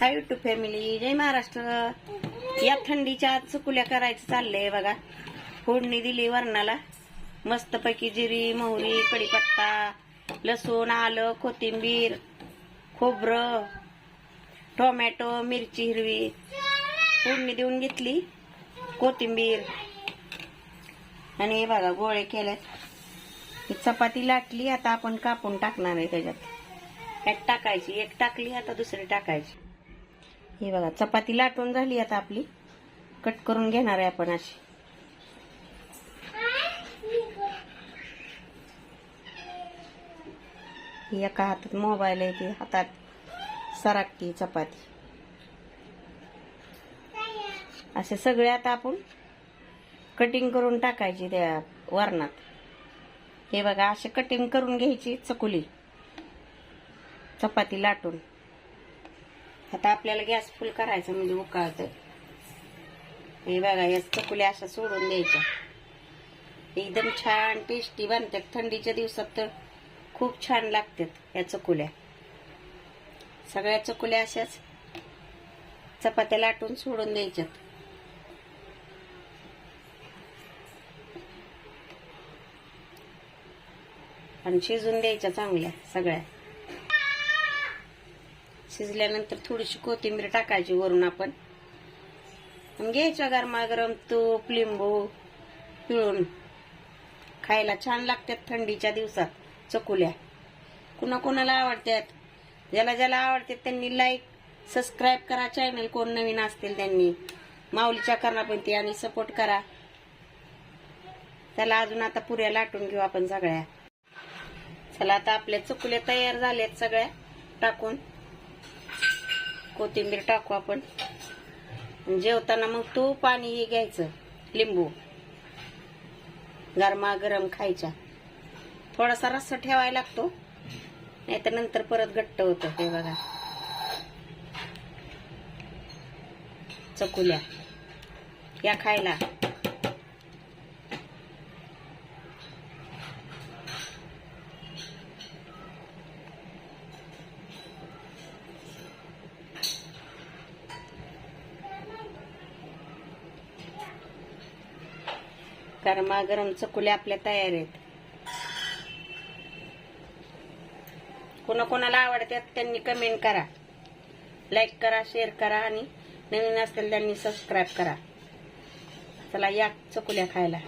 हाय YouTube family जय महाराष्ट्र. या थंडीच्या आज चुकुल्या करायचं चाललंय बघा. फोडणी दिली वरणाला. मस्तपैकी जिरी मोहरी कढीपत्ता लसूण आलं कोथिंबीर खोबरं टोमॅटो मिरची हिरवी. फोडणी देऊन घेतली. कोथिंबीर. आणि हे बघा गोळे केल्यात चपाती लाटली आता आपण कापून टाकणार आहे त्याच्यात. एक टाकायची एक टाकली आता दुसरी टाकायची. ही बघा चपाती लाटून झाली आता आपली. कट करून घेणार आहे आपण अशी. ही एका हातात मोबाईल आहे ती हातात सराकती चपाती. असे सगळे आता आपण कटिंग करून टाकायची त्या वरणात. हे बघा असे कटिंग करून घ्यायची चकुली. चपाती लाटून. आता आपल्याला गॅस फुल करायचा म्हणजे उकाळतं हे बघा या चकुल्या अशा सोडून द्यायच्या. एकदम छान टेस्टी बनतात. थंडीच्या दिवसात तर खूप छान लागतात या चकुल्या. सगळ्या चकुल्या अशाच चपात्या लाटून सोडून द्यायच्यात. आणि शिजून द्यायच्या चांगल्या सगळ्या. शिजल्यानंतर थोडीशी कोथिंबीर टाकायची वरून आपण. आणि घ्यायच्या गरमागरम तूप लिंबू पिळून. खायला छान लागतात थंडीच्या दिवसात चकुल्या. कुणा कोणाला आवडतात? ज्याला ज्याला आवडतात त्यांनी लाईक सबस्क्राईब करा. चॅनल कोण नवीन असतील त्यांनी. माऊलीच्या कर्णापंती आणि सपोर्ट करा. त्याला अजून आता पुऱ्या लाटून घेऊ आपण सगळ्या. चला आता आपल्या चकुल्या तयार झाल्यात सगळ्या. टाकून. कोथिंबीर टाकू आपण. जेवताना मग तू पाणी हे घ्यायचं लिंबू. गरमा गरम खायच्या थोडासा रस्सा ठेवायला लागतो. नाही तर नंतर परत घट्ट होतं ते बघा. चकुल्या. या खायला. गरमागरम चकुल्या आपल्या तयार आहेत. कोणाकोणाला आवडतात त्यांनी कमेंट करा. लाईक करा शेअर करा आणि नवीन असतील त्यांनी सबस्क्राईब करा. चला या चकुल्या खायला.